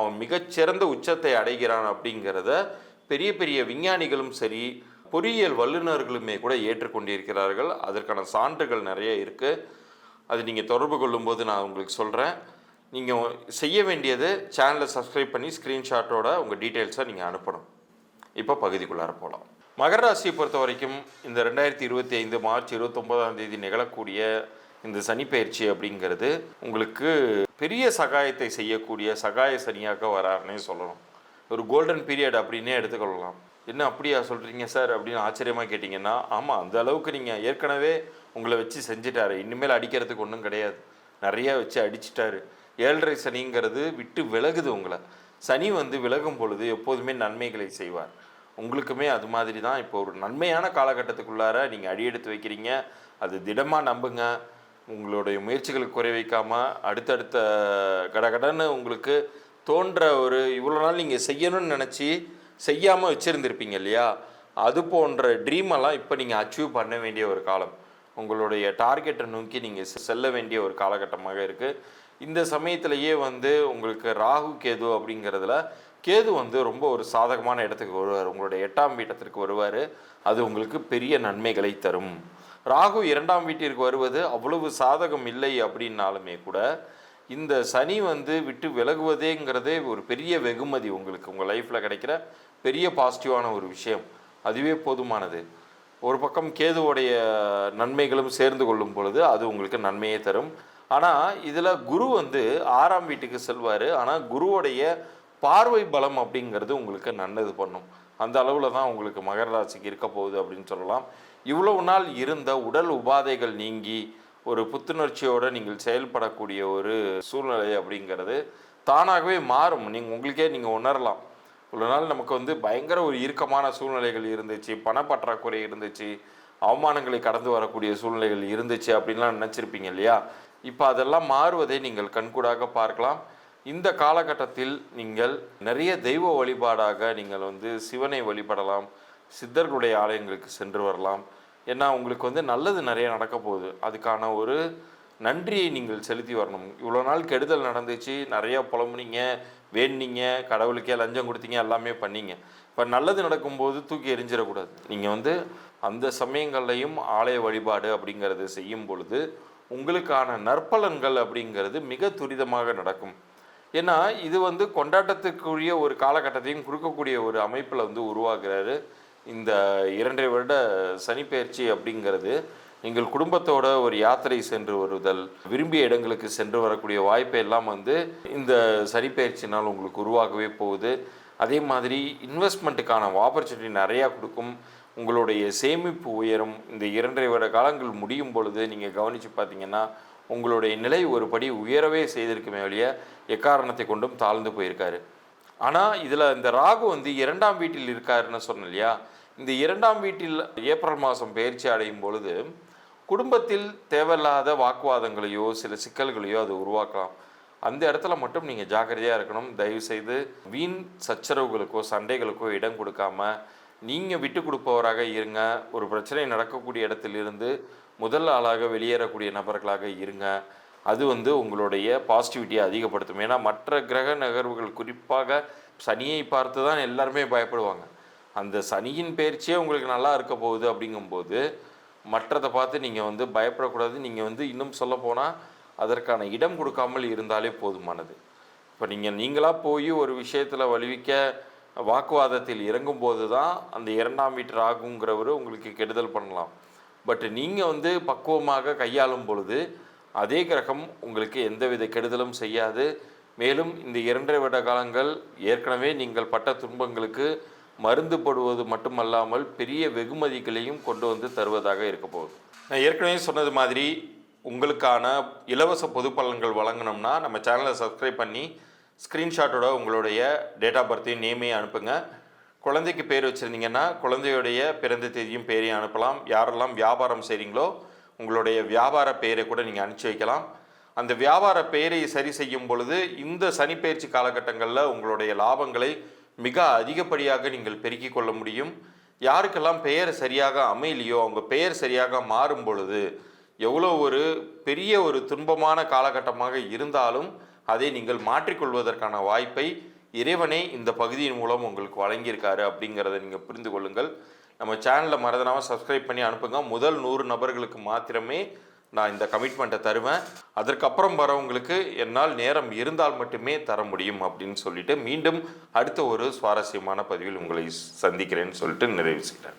அவன் மிகச்சிறந்த உச்சத்தை அடைகிறான் அப்படிங்கிறத பெரிய பெரிய விஞ்ஞானிகளும் சரி பொறியியல் வல்லுநர்களுமே கூட ஏற்றுக்கொண்டிருக்கிறார்கள். அதற்கான சான்றுகள் நிறைய இருக்குது அது நீங்கள் தொடர்பு கொள்ளும்போது நான் உங்களுக்கு சொல்கிறேன் நீங்கள் செய்ய வேண்டியது சேனலை சப்ஸ்கிரைப் பண்ணி ஸ்க்ரீன்ஷாட்டோட உங்கள் டீட்டெயில்ஸை நீங்கள் அனுப்பணும். இப்போ பகுதிக்குள்ளார போகலாம் மகர ராசியை பொறுத்த வரைக்கும் இந்த ரெண்டாயிரத்தி இருபத்தி ஐந்து மார்ச் இருபத்தொம்போதாம் தேதி நிகழக்கூடிய இந்த சனிப்பெயர்ச்சி அப்படிங்கிறது உங்களுக்கு பெரிய சகாயத்தை செய்யக்கூடிய சகாய சனியாக வராருன்னே சொல்லணும். ஒரு கோல்டன் பீரியட் அப்படின்னே எடுத்துக்கொள்ளலாம். என்ன அப்படியா சொல்கிறீங்க சார் அப்படின்னு ஆச்சரியமாக கேட்டிங்கன்னா ஆமாம் அந்த அளவுக்கு நீங்கள் ஏற்கனவே உங்களை வச்சு செஞ்சிட்டாரு. இனிமேல் அடிக்கிறதுக்கு ஒன்றும் கிடையாது. நிறையா வச்சு அடிச்சிட்டாரு. ஏழரை சனிங்கிறது விட்டு விலகுது உங்களை. சனி வந்து விலகும் பொழுது எப்போதுமே நன்மைகளை செய்வார். உங்களுக்குமே அது மாதிரி தான் இப்போ ஒரு நன்மையான காலகட்டத்துக்குள்ளார நீங்கள் அடியெடுத்து வைக்கிறீங்க. அது திடமாக நம்புங்க. உங்களுடைய முயற்சிகளுக்கு குறை வைக்காமல் அடுத்தடுத்த கடகடன்னு உங்களுக்கு தோன்ற ஒரு இவ்வளோ நாள் நீங்கள் செய்யணும்னு நினச்சி செய்யாமல் வச்சுருந்துருப்பீங்க இல்லையா? அது போன்ற ட்ரீமெல்லாம் இப்போ நீங்கள் அச்சீவ் பண்ண வேண்டிய ஒரு காலம். உங்களுடைய டார்கெட்டை நோக்கி நீங்கள் செல்ல வேண்டிய ஒரு காலகட்டமாக இருக்குது இந்த சமயத்திலேயே வந்து உங்களுக்கு ராகு கேது அப்படிங்கிறதுல கேது வந்து ரொம்ப ஒரு சாதகமான இடத்துக்கு வருவார். உங்களுடைய எட்டாம் வீட்டத்திற்கு வருவார். அது உங்களுக்கு பெரிய நன்மைகளை தரும். ராகு இரண்டாம் வீட்டிற்கு வருவது அவ்வளவு சாதகம் இல்லை அப்படின்னாலுமே கூட இந்த சனி வந்து விட்டு விலகுவதேங்கிறதே ஒரு பெரிய வெகுமதி உங்களுக்கு உங்கள் லைஃப்பில் கிடைக்கிற பெரிய பாசிட்டிவான ஒரு விஷயம். அதுவே போதுமானது. ஒரு பக்கம் கேதுவோடைய நன்மைகளும் சேர்ந்து கொள்ளும் பொழுது அது உங்களுக்கு நன்மையை தரும். ஆனால் இதில் குரு வந்து ஆறாம் வீட்டுக்கு செல்வார். ஆனால் குருவோடைய பார்வை பலம் அப்படிங்கிறது உங்களுக்கு நல்லது பண்ணும். அந்த அளவில் தான் உங்களுக்கு மகர ராசிக்கு இருக்க போகுது அப்படின்னு சொல்லலாம். இவ்வளவு நாள் இருந்த உடல் உபாதைகள் நீங்கி ஒரு புத்துணர்ச்சியோடு நீங்கள் செயல்படக்கூடிய ஒரு சூழ்நிலை அப்படிங்கிறது தானாகவே மாறும். நீங்கள் உங்களுக்கே நீங்கள் உணரலாம். இவ்வளோ நாள் நமக்கு வந்து பயங்கர ஒரு இறுக்கமான சூழ்நிலைகள் இருந்துச்சு பணப்பற்றாக்குறை இருந்துச்சு அவமானங்களை கடந்து வரக்கூடிய சூழ்நிலைகள் இருந்துச்சு அப்படின்லாம் நினச்சிருப்பீங்க இல்லையா? இப்போ அதெல்லாம் மாறுவதை நீங்கள் கண்கூடாக பார்க்கலாம். இந்த காலகட்டத்தில் நீங்கள் நிறைய தெய்வ வழிபாடாக நீங்கள் வந்து சிவனை வழிபடலாம் சித்தர்களுடைய ஆலயங்களுக்கு சென்று வரலாம். ஏன்னா உங்களுக்கு வந்து நல்லது நிறைய நடக்க போகுது. அதுக்கான ஒரு நன்றியை நீங்கள் செலுத்தி வரணும். இவ்வளோ நாள் கெடுதல் நடந்துச்சு. நிறைய புலம்புனீங்க வேண்டிங்க கடவுளுக்கே லஞ்சம் கொடுத்தீங்க எல்லாமே பண்ணீங்க. இப்போ நல்லது நடக்கும்போது தூக்கி எரிஞ்சிடக்கூடாது நீங்கள் வந்து அந்த சமயங்கள்லையும் ஆலய வழிபாடு அப்படிங்கிறது செய்யும் பொழுது உங்களுக்கான நற்பலன்கள் அப்படிங்கிறது மிக துரிதமாக நடக்கும். ஏன்னா இது வந்து கொண்டாட்டத்துக்குரிய ஒரு காலகட்டத்தையும் கொடுக்கக்கூடிய ஒரு அமைப்பில் வந்து உருவாகிறாரு இந்த இரண்டரை வருட சனிப்பெயர்ச்சி அப்படிங்கிறது நீங்கள் குடும்பத்தோட ஒரு யாத்திரை சென்று வருதல் விரும்பிய இடங்களுக்கு சென்று வரக்கூடிய வாய்ப்பை எல்லாம் வந்து இந்த சனிப்பெயர்ச்சினால் உங்களுக்கு உருவாகவே போகுது. அதே மாதிரி இன்வெஸ்ட்மெண்ட்டுக்கான ஆப்பர்ச்சுனிட்டி நிறையா கொடுக்கும். உங்களுடைய சேமிப்பு உயரும். இந்த இரண்டரை வருட காலங்கள் முடியும் பொழுது நீங்கள் கவனித்து பார்த்தீங்கன்னா உங்களுடைய நிலை ஒரு படி உயரவே செய்திருக்குமே வழிய எக்காரணத்தை கொண்டும் தாழ்ந்து போயிருக்காரு. ஆனால் இதில் இந்த ராகு வந்து இரண்டாம் வீட்டில் இருக்காருன்னு சொன்னேன் இல்லையா? இந்த இரண்டாம் வீட்டில் ஏப்ரல் மாதம் பயிற்சி அடையும் பொழுது குடும்பத்தில் தேவையில்லாத வாக்குவாதங்களையோ சில சிக்கல்களையோ அது உருவாக்கலாம். அந்த இடத்துல மட்டும் நீங்கள் ஜாக்கிரதையாக இருக்கணும். தயவுசெய்து வீண் சச்சரவுகளுக்கோ சண்டைகளுக்கோ இடம் கொடுக்காம நீங்கள் விட்டு கொடுப்பவராக இருங்க. ஒரு பிரச்சனை நடக்கக்கூடிய இடத்திலிருந்து முதல் ஆளாக வெளியேறக்கூடிய நபர்களாக இருங்க. அது வந்து உங்களுடைய பாசிட்டிவிட்டியை அதிகப்படுத்தும். ஏன்னா மற்ற கிரக நகர்வுகள் குறிப்பாக சனியை பார்த்து தான் எல்லாருமே பயப்படுவாங்க. அந்த சனியின் பயிற்சியே உங்களுக்கு நல்லா இருக்க போகுது அப்படிங்கும்போது மற்றதை பார்த்து நீங்கள் வந்து பயப்படக்கூடாது. நீங்கள் வந்து இன்னும் சொல்ல போனால் அதற்கான இடம் கொடுக்காமல் இருந்தாலே போதுமானது. இப்போ நீங்கள் நீங்களாக போய் ஒரு விஷயத்தில் வலிவிக்க வாக்குவாதத்தில் இறங்கும்போது தான் அந்த இரண்டாம் வீட்டு ராகுங்கிறவர் உங்களுக்கு கெடுதல் பண்ணலாம். பட் நீங்கள் வந்து பக்குவமாக கையாளும் பொழுது அதே கிரகம் உங்களுக்கு எந்தவித கெடுதலும் செய்யாது. மேலும் இந்த இரண்டரை வருட காலங்கள் ஏற்கனவே நீங்கள் பட்ட துன்பங்களுக்கு மருந்து போடுவது மட்டுமல்லாமல் பெரிய வெகுமதிகளையும் கொண்டு வந்து தருவதாக இருக்க போகுது. நான் ஏற்கனவே சொன்னது மாதிரி உங்களுக்கான இலவச பொது பலன்கள் வழங்கணும்னா நம்ம சேனலை சப்ஸ்கிரைப் பண்ணி ஸ்க்ரீன்ஷாட்டோட உங்களுடைய டேட் ஆஃப் பர்த்தையும் நேமையும் அனுப்புங்க. குழந்தைக்கு பேர் வச்சுருந்தீங்கன்னா குழந்தையுடைய பிறந்த தேதியும் பேரையும் அனுப்பலாம். யாரெல்லாம் வியாபாரம் செய்கிறீங்களோ உங்களுடைய வியாபார பெயரை கூட நீங்கள் அனுப்பிச்சி வைக்கலாம். அந்த வியாபார பெயரை சரி செய்யும் பொழுது இந்த சனிப்பெயர்ச்சி காலகட்டங்களில் உங்களுடைய லாபங்களை மிக அதிகப்படியாக நீங்கள் பெருக்கிக் கொள்ள முடியும். யாருக்கெல்லாம் பெயர் சரியாக அமையலையோ அவங்க பெயர் சரியாக மாறும் பொழுது எவ்வளோ ஒரு பெரிய ஒரு துன்பமான காலகட்டமாக இருந்தாலும் அதை நீங்கள் மாற்றிக்கொள்வதற்கான வாய்ப்பை இறைவனே இந்த பகுதியின் மூலம் உங்களுக்கு வழங்கியிருக்காரு அப்படிங்கிறத நீங்கள் புரிந்து கொள்ளுங்கள். நம்ம சேனலில் மறந்துடாமல் சப்ஸ்கிரைப் பண்ணி அனுப்புங்க. முதல் நூறு நபர்களுக்கு மாத்திரமே நான் இந்த கமிட்மெண்ட்டை தருவேன். அதற்கப்புறம் வரவங்களுக்கு என்னால் நேரம் இருந்தால் மட்டுமே தர முடியும் அப்படின்னு சொல்லிட்டு மீண்டும் அடுத்த ஒரு சுவாரஸ்யமான பதிவில் உங்களை சந்திக்கிறேன்னு சொல்லிட்டு நிறைவு செய்கிறேன்.